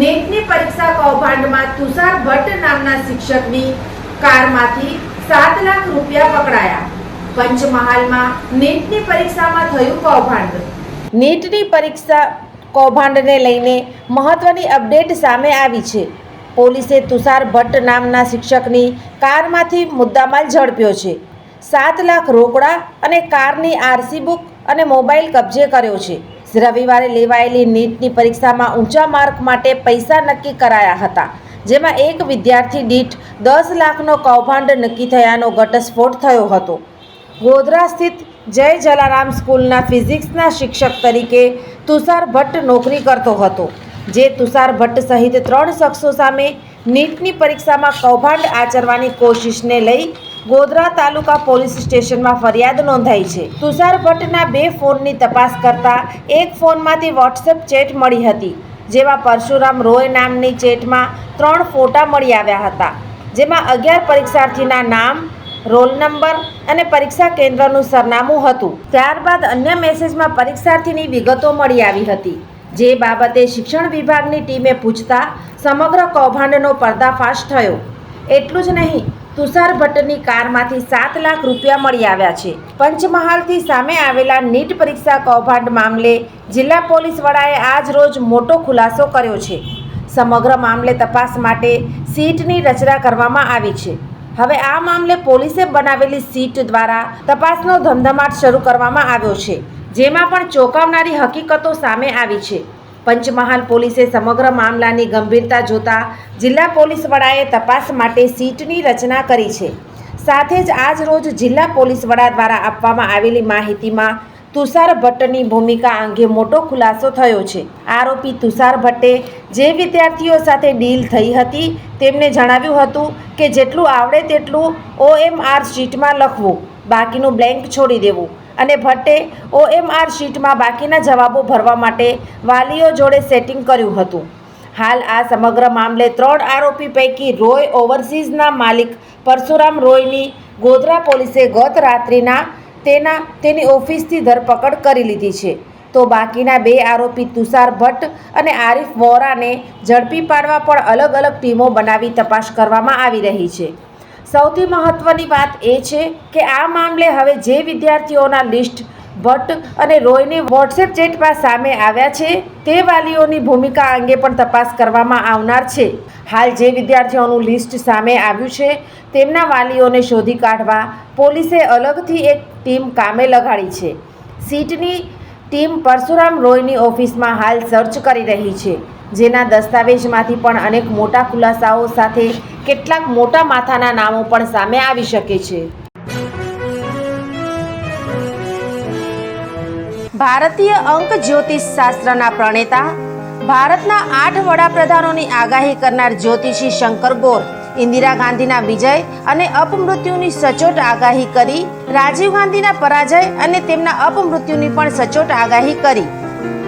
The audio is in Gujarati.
નેટની પરીક્ષા કૌભાંડમાં તુષાર ભટ્ટ નામના શિક્ષકની કારમાંથી સાત લાખ રૂપિયા પકડાયા. પંચમહાલમાં નેટની પરીક્ષામાં થયું કૌભાંડ. નીટની પરીક્ષા કૌભાંડને લઈને મહત્વની અપડેટ સામે આવી છે. પોલીસે તુષાર ભટ્ટ નામના શિક્ષકની કારમાંથી મુદ્દામાલ ઝડપ્યો છે. સાત લાખ રોકડા અને કારની આરસી બુક અને મોબાઈલ કબજે કર્યો છે. રવિવારે લેવાયેલી નીટની પરીક્ષામાં ઊંચા માર્ક માટે પૈસા નક્કી કરાયા હતા, જેમાં એક વિદ્યાર્થી દીઠ દસ લાખનો કૌભાંડ નક્કી થયાનો ઘટસ્ફોટ થયો હતો. ગોધરા સ્થિત જય જલારામ સ્કૂલના ફિઝિક્સના શિક્ષક તરીકે તુષાર ભટ્ટ નોકરી કરતો હતો, જે તુષાર ભટ્ટ સહિત ત્રણ શખ્સો સામે નીટની પરીક્ષામાં કૌભાંડ આચરવાની કોશિશને લઈ ગોધરા તાલુકા પોલીસ સ્ટેશનમાં ફરિયાદ નોંધાઈ છે. તુષાર ભટ્ટના બે ફોનની તપાસ કરતા એક ફોનમાંથી વોટ્સએપ ચેટ મળી હતી, જેમાં પરશુરામ રોય નામની ચેટમાં ત્રણ ફોટા મળી આવ્યા હતા, જેમાં અગિયાર પરીક્ષાર્થીના નામ, રોલ નંબર અને પરીક્ષા કેન્દ્રનું સરનામું હતું. ત્યારબાદ અન્ય મેસેજમાં પરીક્ષાર્થીની વિગતો મળી આવી હતી, જે બાબતે શિક્ષણ વિભાગની ટીમે પૂછતા સમગ્ર કૌભાંડનો પર્દાફાશ થયો. એટલું જ નહીં તુષાર ભટ્ટની કારમાંથી સાત લાખ રૂપિયા મળી આવ્યા છે. પંચમહાલથી સામે આવેલા નીટ પરીક્ષા કૌભાંડ મામલે જિલ્લા પોલીસ વડાએ આજ રોજ મોટો ખુલાસો કર્યો છે. સમગ્ર મામલે તપાસ માટે સીટની રચના કરવામાં આવી છે. હવે આ મામલે પોલીસે બનાવેલી સીટ દ્વારા તપાસનો ધમધમાટ શરૂ કરવામાં આવ્યો છે, જેમાં પણ ચોંકાવનારી હકીકતો સામે આવી છે. પંચમહાલ પોલીસે સમગ્ર મામલાની ગંભીરતા જોતા જિલ્લા પોલીસ વડાએ તપાસ માટે સીટની રચના કરી છે. સાથે જ આજ રોજ જિલ્લા પોલીસ વડા દ્વારા આપવામાં આવેલી માહિતીમાં તુષાર ભટ્ટની ભૂમિકા અંગે મોટો ખુલાસો થયો છે. આરોપી તુષાર ભટ્ટે જે વિદ્યાર્થીઓ સાથે ડીલ થઈ હતી તેમને જણાવ્યું હતું કે જેટલું આવડે તેટલું ઓએમઆર શીટમાં લખવું, બાકીનું બ્લેન્ક છોડી દેવું. અને ભટ્ટે ઓએમઆર શીટમાં બાકીના જવાબો ભરવા માટે વાલીઓ જોડે સેટિંગ કર્યું હતું. હાલ આ સમગ્ર મામલે ત્રણ આરોપી પૈકી રોય ઓવરસીઝના માલિક પરશુરામ રોયની ગોધરા પોલીસે ગત રાત્રિના તેના તેની ઓફિસથી ધરપકડ કરી લીધી છે. તો બાકીના બે આરોપી તુષાર ભટ્ટ અને આરિફ વોરાને ઝડપી પાડવા પણ અલગ અલગ ટીમો બનાવી તપાસ કરવામાં આવી રહી છે. સૌથી મહત્ત્વની વાત એ છે કે આ મામલે હવે જે વિદ્યાર્થીઓના લિસ્ટ ભટ્ટ અને રોયની વોટ્સએપ ચેટમાં સામે આવ્યા છે, તે વાલીઓની ભૂમિકા અંગે પણ તપાસ કરવામાં આવનાર છે. હાલ જે વિદ્યાર્થીઓનું લિસ્ટ સામે આવ્યું છે, તેમના વાલીઓને શોધી કાઢવા પોલીસે અલગથી એક ટીમ કામે લગાડી છે. સીટની ટીમ પરશુરામ રોયની ઓફિસમાં હાલ સર્ચ કરી રહી છે. જેના દસ્તાવેજમાંથી પણ અનેક મોટા ખુલાસાઓ સાથે કેટલાક મોટા માથાના નામો પણ સામે આવી શકે છે. ભારતીય અંક જ્યોતિષ શાસ્ત્રના પ્રણેતા, ભારતના આઠ વડાપ્રધાનોની આગાહી કરનાર જ્યોતિષી શંકર ગોર, ઇન્દિરા ગાંધીના વિજય અને અપમૃત્યુની સચોટ આગાહી કરી, રાજીવ ગાંધીના પરાજય અને તેમના અપમૃત્યુની પણ સચોટ આગાહી કરી.